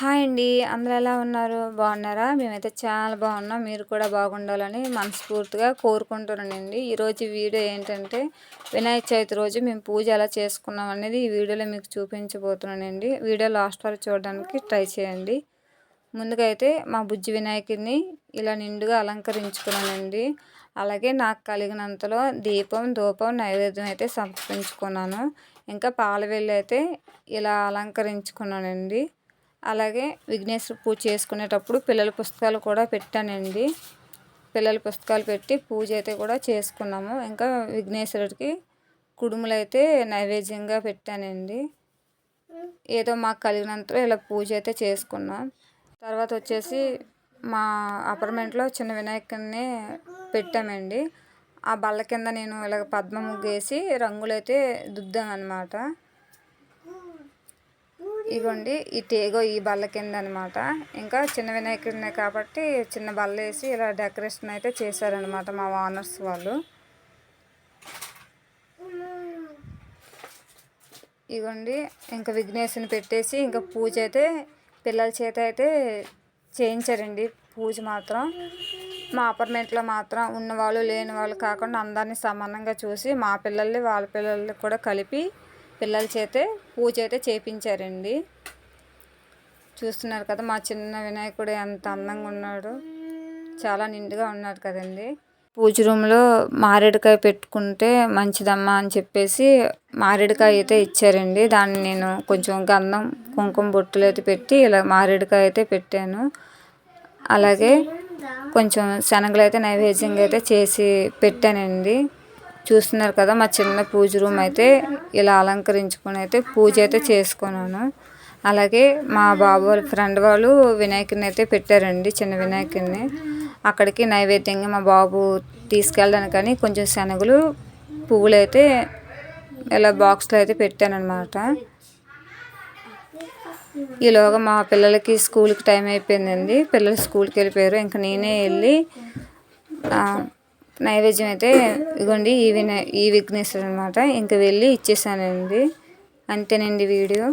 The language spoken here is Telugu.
హాయ్ అండి. అందరు ఎలా ఉన్నారు? బాగున్నారా? మేమైతే చాలా బాగున్నాం. మీరు కూడా బాగుండాలని మనస్ఫూర్తిగా కోరుకుంటున్నానండి. ఈరోజు వీడియో ఏంటంటే వినాయక చవితి రోజు మేము పూజ ఎలా చేసుకున్నాం అనేది ఈ వీడియోలో మీకు చూపించబోతున్నానండి. వీడియో లాస్ట్ వరకు చూడడానికి ట్రై చేయండి. ముందుగా అయితే మా బుజ్జి వినాయకుడిని ఇలా నిండుగా అలంకరించుకున్నానండి. అలాగే నాకు కలిగినంతలో దీపం ధూపం నైవేద్యం అయితే సమర్పించుకున్నాను. ఇంకా పాల అయితే ఇలా అలంకరించుకున్నానండి. అలాగే విఘ్నేశ్వర పూజ చేసుకునేటప్పుడు పిల్లల పుస్తకాలు కూడా పెట్టానండి. పిల్లల పుస్తకాలు పెట్టి పూజ అయితే కూడా చేసుకున్నాము. ఇంకా విఘ్నేశ్వరుడికి కుడుములు అయితే నైవేద్యంగా పెట్టానండి. ఏదో మాకు కలిగినంతలో ఇలా పూజ అయితే చేసుకున్నాం. తర్వాత వచ్చేసి మా అపార్ట్మెంట్లో చిన్న వినాయకుడిని పెట్టామండి. ఆ బల్ల కింద నేను ఇలాగ పద్మ ముగ్గేసి రంగులైతే అనమాట ఇగోండి ఈ టేగో ఈ బల్ల కింద అనమాట ఇంకా చిన్న వినాయకుడినే కాబట్టి చిన్న బల్ల వేసి ఇలా డెకరేషన్ అయితే చేశారనమాట మా ఓనర్స్ వాళ్ళు. ఇగోండి ఇంకా విఘ్నేశ్వరిని పెట్టేసి ఇంకా పూజ అయితే పిల్లల చేత అయితే చేయించారండి పూజ మాత్రం. మా అపార్ట్మెంట్లో మాత్రం ఉన్నవాళ్ళు లేని వాళ్ళు కాకుండా అందరినీ సమానంగా చూసి మా పిల్లల్ని వాళ్ళ పిల్లల్ని కూడా కలిపి పిల్లల చేతే పూజ అయితే చేపించారండి. చూస్తున్నారు కదా మా చిన్న వినాయకుడు ఎంత అందంగా ఉన్నాడు. చాలా నిండుగా ఉన్నాడు కదండి. పూజ రూమ్లో మారేడుకాయ పెట్టుకుంటే మంచిదమ్మా అని చెప్పేసి మారేడుకాయ అయితే ఇచ్చారండి. దాన్ని నేను కొంచెం గంధం కుంకుమ బొట్టులు అయితే పెట్టి ఇలా మారేడుకాయ అయితే పెట్టాను. అలాగే కొంచెం శనగలు అయితే నైవేద్యంగా అయితే చేసి పెట్టానండి. చూస్తున్నారు కదా మా చిన్న పూజ రూమ్ అయితే ఇలా అలంకరించుకొని అయితే పూజ అయితే చేసుకున్నాను. అలాగే మా బాబు వాళ్ళ ఫ్రెండ్ వాళ్ళు వినాయకుడిని అయితే పెట్టారండి చిన్న వినాయకుడిని. అక్కడికి నైవేద్యంగా మా బాబు తీసుకెళ్ళడానికని కొంచెం శనగలు పువ్వులు అయితే ఇలా బాక్స్లో అయితే పెట్టానమాట ఈలోగా మా పిల్లలకి స్కూల్కి టైం అయిపోయిందండి. పిల్లలు స్కూల్కి వెళ్ళిపోయారు. ఇంకా నేనే వెళ్ళి నైవేద్యం అయితే ఇగోండి ఈ వినా ఈ విఘ్నేశ్వరు అనమాట ఇంకా వెళ్ళి ఇచ్చేసానండి. అంతేనండి వీడియో.